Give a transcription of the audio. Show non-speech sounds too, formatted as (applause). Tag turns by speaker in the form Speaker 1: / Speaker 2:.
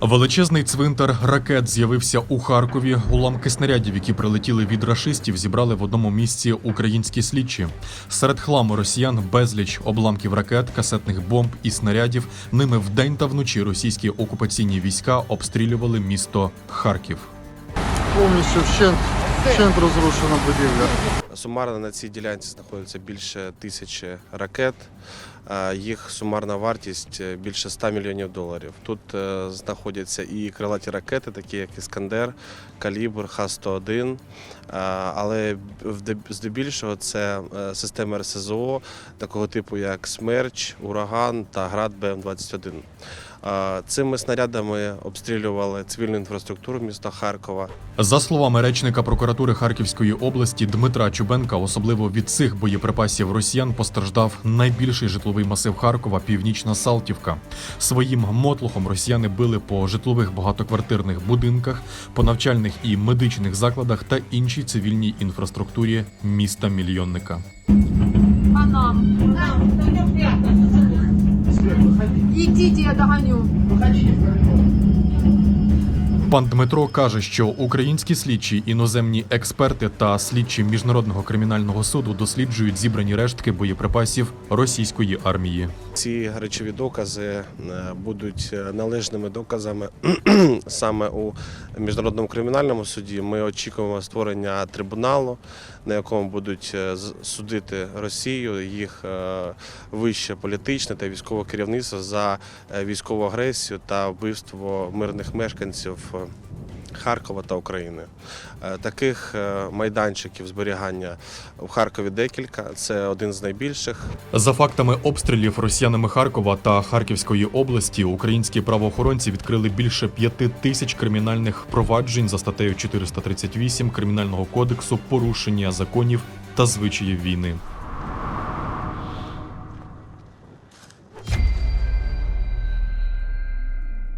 Speaker 1: Величезний цвинтар ракет з'явився у Харкові. Уламки снарядів, які прилетіли від рашистів, зібрали в одному місці українські слідчі. Серед хламу росіян безліч обламків ракет, касетних бомб і снарядів. Ними вдень та вночі російські окупаційні війська обстрілювали місто Харків.
Speaker 2: Повністю вщент, вщент розрушена будівля.
Speaker 3: Сумарно на цій ділянці знаходиться більше тисячі ракет. Їх сумарна вартість е, більше 100 мільйонів доларів. Тут е, знаходяться і крилаті ракети, такі як Іскандер, Калібр, Х-101. Е, Але здебільшого це е, системи РСЗО такого типу, як Смерч, Ураган та Град БМ-21. Цими снарядами обстрілювали цивільну інфраструктуру міста Харкова.
Speaker 1: За словами речника прокуратури Харківської області Дмитра Чубенка, особливо від цих боєприпасів росіян постраждав найбільший житловий масив Харкова Північна Салтівка. Своїм мотлухом росіяни били по житлових багатоквартирних будинках, по навчальних і медичних закладах та іншій цивільній інфраструктурі міста мільйонника.
Speaker 4: Идите, я догоню.
Speaker 1: Пан Дмитро каже, що українські слідчі, іноземні експерти та слідчі міжнародного кримінального суду досліджують зібрані рештки боєприпасів російської армії.
Speaker 3: Ці речові докази е, будуть е, належними доказами (clears throat) саме у міжнародному кримінальному суді. Ми очікуємо створення трибуналу, на якому будуть е, судити Росію, їх вище політичне та військове керівництво за військову агресію та вбивство мирних мешканців. Харкова та України Е, таких е, майданчиків зберігання в Харкові декілька. Це один з найбільших.
Speaker 1: За фактами обстрілів росіянами Харкова та Харківської області, українські правоохоронці відкрили більше п'яти тисяч кримінальних проваджень за статтею 438 Кримінального кодексу порушення законів та звичаїв війни.